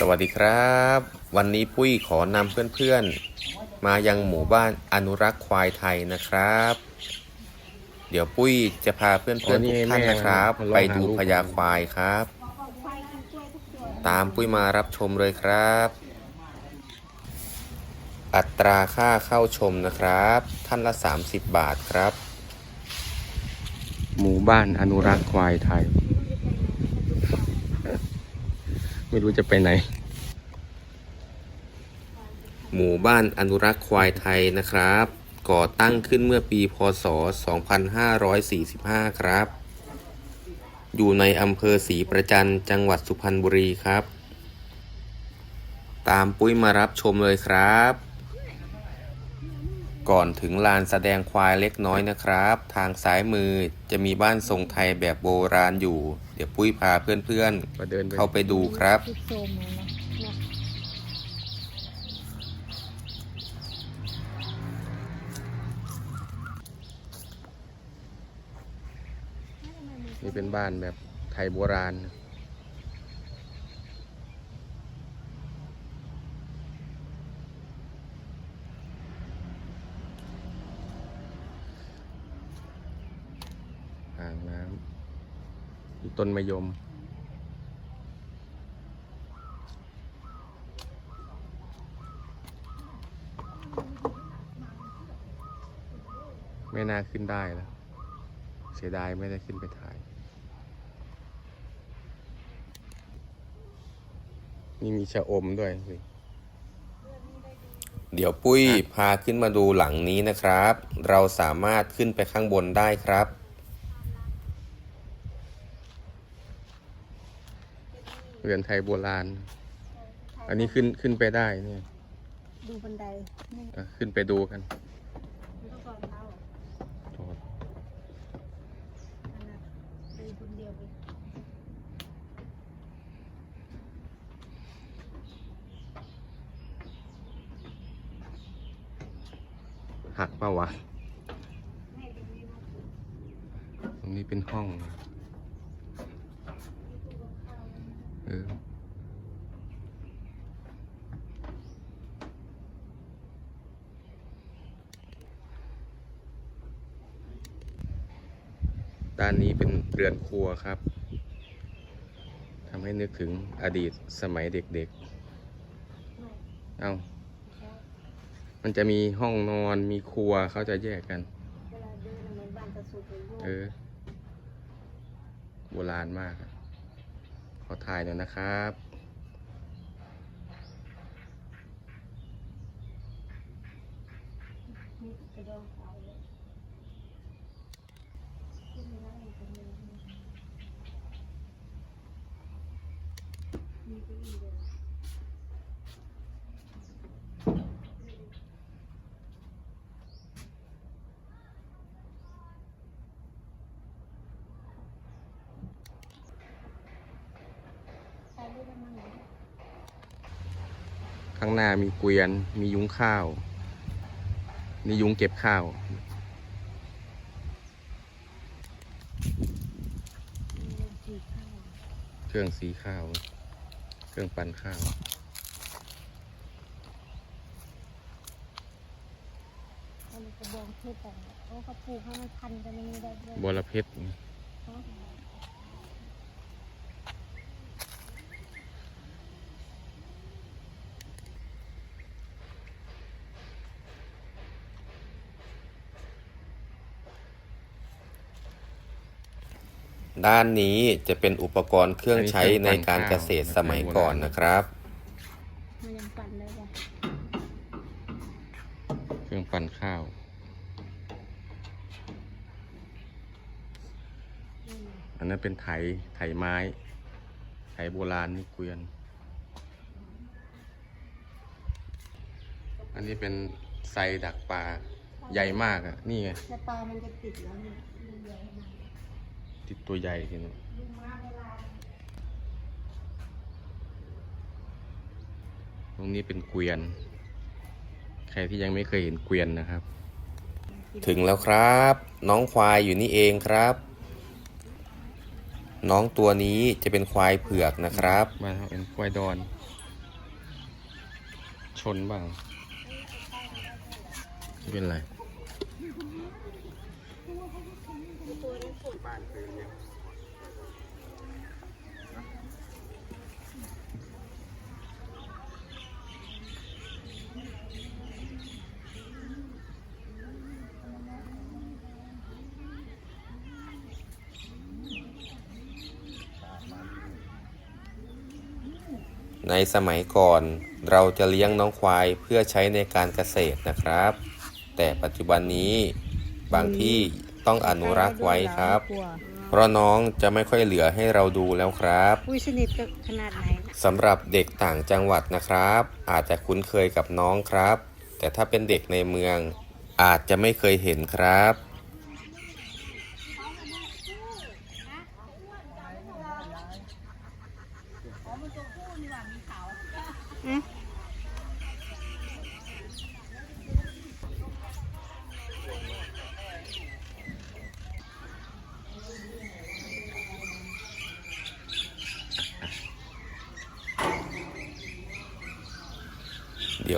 สวัสดีครับ วันนี้ปุ้ยขอนำเพื่อนๆ มายังหมู่บ้านอนุรักษ์ควายไทยนะครับ เดี๋ยวปุ้ยจะพาเพื่อนๆอ๋อนี่ทุกท่านนะครับแม่มันลองไปดูหาลูกพญาควายครับ ตามปุ้ยมารับชมเลยครับ อัตราค่าเข้าชมนะครับ ท่านละ 30 บาทครับ หมู่บ้านอนุรักษ์ควายไทย ไม่รู้จะไปไหน หมู่บ้านอนุรักษ์ควายไทยนะครับ ก่อตั้งขึ้นเมื่อปีพศ 2545 ครับ อยู่ในอำเภอศรีประจันจังหวัดสุพรรณบุรีครับ ตามปุ้ยมารับชมเลยครับ ก่อนถึงลานแสดงควายเล็กน้อยนะครับ ทางซ้ายมือจะมีบ้านทรงไทยแบบโบราณอยู่ เดี๋ยวปุ้ยพาเพื่อนมาเดินไปๆ เข้าไปดูครับซุดโทรมเลยนะเนี่ยนี่เป็นบ้านแบบไทยโบราณ อ่างน้ำมี ต้นมะยม ไม่น่าขึ้นได้แล้ว เสียดายไม่ได้ขึ้นไปถ่าย นี่มีชะอมด้วยสิเดี๋ยวปุ้ยพาขึ้นมาดูหลังนี้นะครับ เราสามารถขึ้นไปข้างบนได้ครับ เรือนไทยโบราณ อันนี้ขึ้นขึ้นไปได้เนี่ย ดูบันไดนี่อะขึ้นไปดูกันมันต้องก่อนเท้าอันนั้นเดินคนเดียวไปหักเปล่าวะตรงนี้เป็นห้อง เออด้านนี้เป็นเรือนครัวครับ ทำให้นึกถึงอดีตสมัยเด็กๆ เอามันจะมีห้องนอน มีครัว เขาจะแยกกันเวลาเดินเหมือนบ้านกระสุนเลยเออ โบราณมากอะ ขอถ่ายหน่อยนะครับนี่กระดองขาวเลยขึ้นไม่ได้ตรงนี้มีเก้าอี้ด้วย ถ่ายรูปได้มั้งเนี่ย ข้างหน้ามีเกวียน มียุ้งข้าว นี่ยุ้งเก็บข้าวมีโรงสีข้าวเครื่องสีข้าว เครื่องปั่นข้าวเอาลูกกระบองเพชรแต่โอ้เขาปลูกให้มันพันกันอย่างนี้ได้ด้วยบรเพชร เนาะ ด้านนี้จะเป็นอุปกรณ์เครื่องใช้ในการเกษตรสมัยก่อนนะครับ มันยังปั่นได้ปะเครื่องปั่นข้าว อันนั้นเป็นไถ ไถไม้ ไถโบราณนี่เกวียน อันนี้เป็นไซดักปลาใหญ่มากอะ นี่ไง แต่ปลามันจะติดแล้วเนี่ย ติดตัวใหญ่ทีนี้ลูกม้าเวลาตรงนี้เป็นเกวียน ใครที่ยังไม่เคยเห็นเกวียนนะครับ ถึงแล้วครับ น้องควายอยู่นี่เองครับ น้องตัวนี้จะเป็นควายเผือกนะครับมาครับเป็นควายดอน ชนบ้างไม่เป็นไร ในสมัยก่อนเราจะเลี้ยงน้องควายเพื่อใช้ในการเกษตรนะครับ แต่ปัจจุบันนี้บางที่ ต้องอนุรักษ์ไว้ครับ เพราะน้องจะไม่ค่อยเหลือให้เราดูแล้วครับอุ้ยสนิทกับขนาดไหนนะสำหรับเด็กต่างจังหวัดนะครับ อาจจะคุ้นเคยกับน้องครับ แต่ถ้าเป็นเด็กในเมือง อาจจะไม่เคยเห็นครับ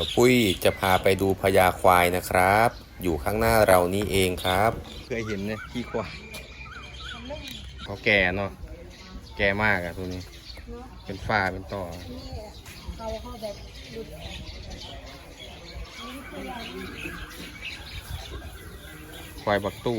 ดี๋ยวปุ้ยจะพาไปดูพญาควายนะครับ อยู่ข้างหน้าเรานี่เองครับ เคยเห็นเนี่ยขี้ควายเขาแก่เนาะแก่มากอะตัวนี้ เป็นฝ้าเป็นต่อเขาเขาแบบหลุดควายบักตู้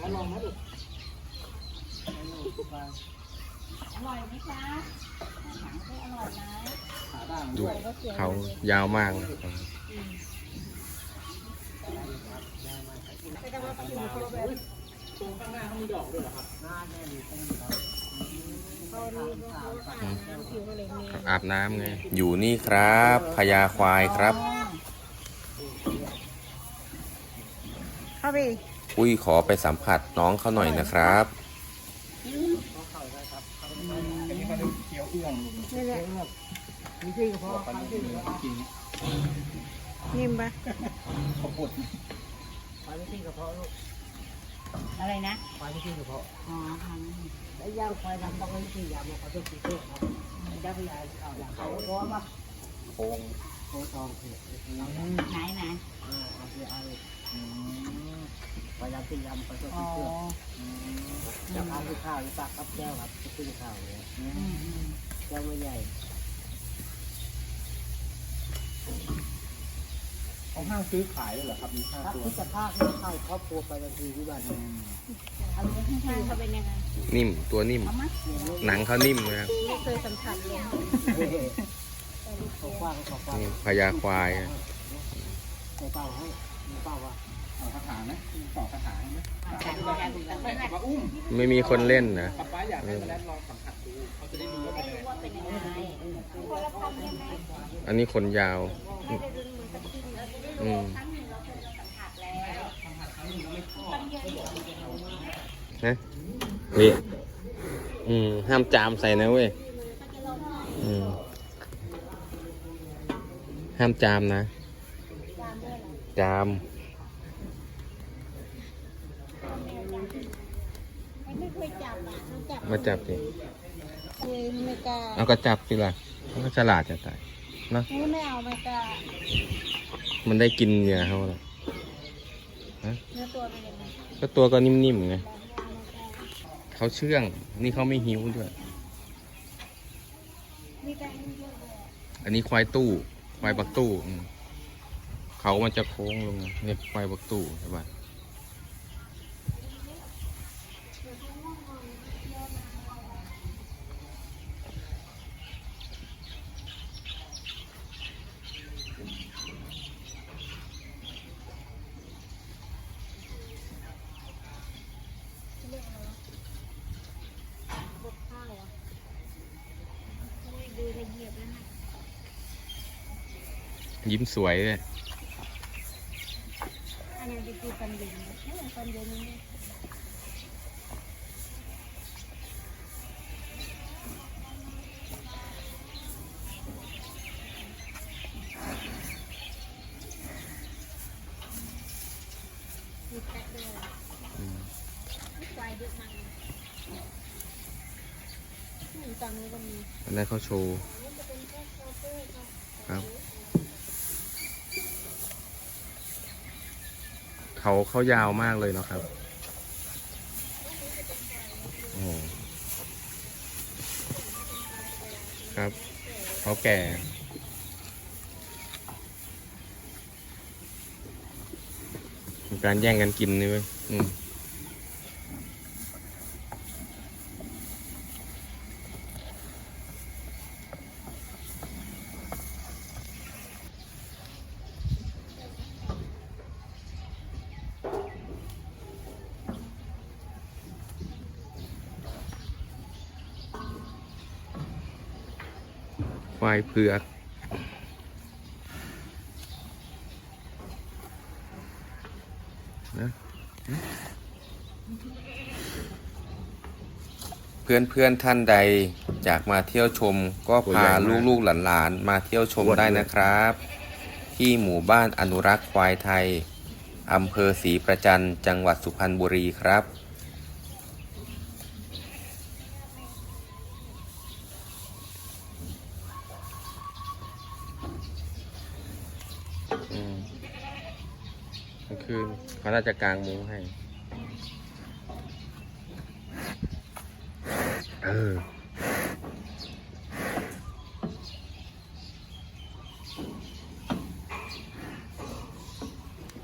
ลยอร่อยไหมคะหนังได้อร่อยไหมดูเขายาวมากเลยแต่ก็ว่าผิวเขาแบบเขานี่เขาอ่านน้ำผิวอะไรเงี้ยอาบน้ำไงอยู่นี่ครับพญาควายครับ เข้าไป ปุ้ยขอไปสัมผัสน้องเขาหน่อยนะครับนี่แหละนิ่มปะอะไรนะควายที่กินกระเพาะอ๋อทางแล้วย่างควายดำต้องให้ที่ยำเขาจะกินเพื่อครับย่างพยายเอาอย่างเขาร้อนปะโค้งโค้ทองเผือกไหนไหนอ่าเอาไปเอาควา ยดำที่ยำเขาจะอ๋กิอนเพื่อจะเอาที่ข้าวหรือตักครับแก้วครับจะขึ้นข้าวเลยอืมอืมแก้วไม่ใหญ่ของห้างซื้อขายเลยเหรอครับมีห้าครับตัวที่จะพาเข้าเข้าครอบครัวไปทันทีที่บ้านอันนี้ข้างๆเขาเป็นยังไงนิ่มตัวนิ่ม เอามาหนังเขานิ่มนะครับไม่เคยสัมผัสเลยเขากว้างเขากว้างนี่พญาควายอะในเป้าให้ในเป้าว่า เอาคาถาไหมต่อคาถาให้ไหมจากที่ยาดูแล้วไม่บอกว่าอุ้มไม่มีคนเล่นนะป๊าป๊าอยากให้มาแลนลองสัมผัสดูเขาจะได้รู้ว่าเป็นยังไงว่าเป็นยังไงคนละพันยังไงอันนี้ขนยาวไม่ได้ดึงมือกับที่เราจะได้อืรู้มครั้งหนึ่งเราเคยสัมผัสแล้วตั้งเยอะอยู่นะนี่อืม ห้ามจามใส่นะเว้ย อืม ห้ามจามนะ จามไม่เคยจับอะต้องจับ มาจับสิเคยไม่กล้าเอาก็จับสิล่ะมันก็ฉลาดจะตายไม่ไม่เอาไม่กล้ามันได้กินเหงื่อเขาแล้วเนื้อตัวเป็นยังไงก็ตัวก็นิ่มๆไงบางอย่างไม่กล้าเขาเชื่อง นี่เขาไม่หิวด้วยมีแต่ให้เยอะเลยอันนี้ควายตู้ ควายบักตู้อืมเขามันจะโค้งลงเนี่ยควายบักตู้ใช่ปะ ยิ้มสวยเลยอันนี้ไปดูตอนเย็นนะเนี่ยตอนเย็นนี่มีแปะด้วยควายเยอะมากนี่ตอนนี้ก็มีอันนั้นเขาโชว์ครับ เขาเขายาวมากเลยเนาะครับโอ้ครับเขาแก่การแย่งกันกินนี่เว้ยอืม เผือกนะเพื่อนๆท่านใดอยากมาเที่ยวชม ก็พาลูกๆหลานๆมาเที่ยวชมได้นะครับ ที่หมู่บ้านอนุรักษ์ควายไทยอำเภอศรีประจันจังหวัดสุพรรณบุรีครับ อืมกลางคืนเขาน่าจะกางมุ้งให้ เออ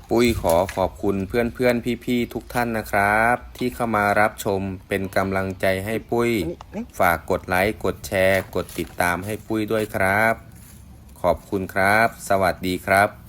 ปุ้ยขอขอบคุณเพื่อนๆพี่ๆ ทุกท่านนะครับ ที่เข้ามารับชมเป็นกำลังใจให้ปุ้ย ฝากกดไลค์ กดแชร์ กดติดตามให้ปุ้ยด้วยครับ ขอบคุณครับ สวัสดีครับ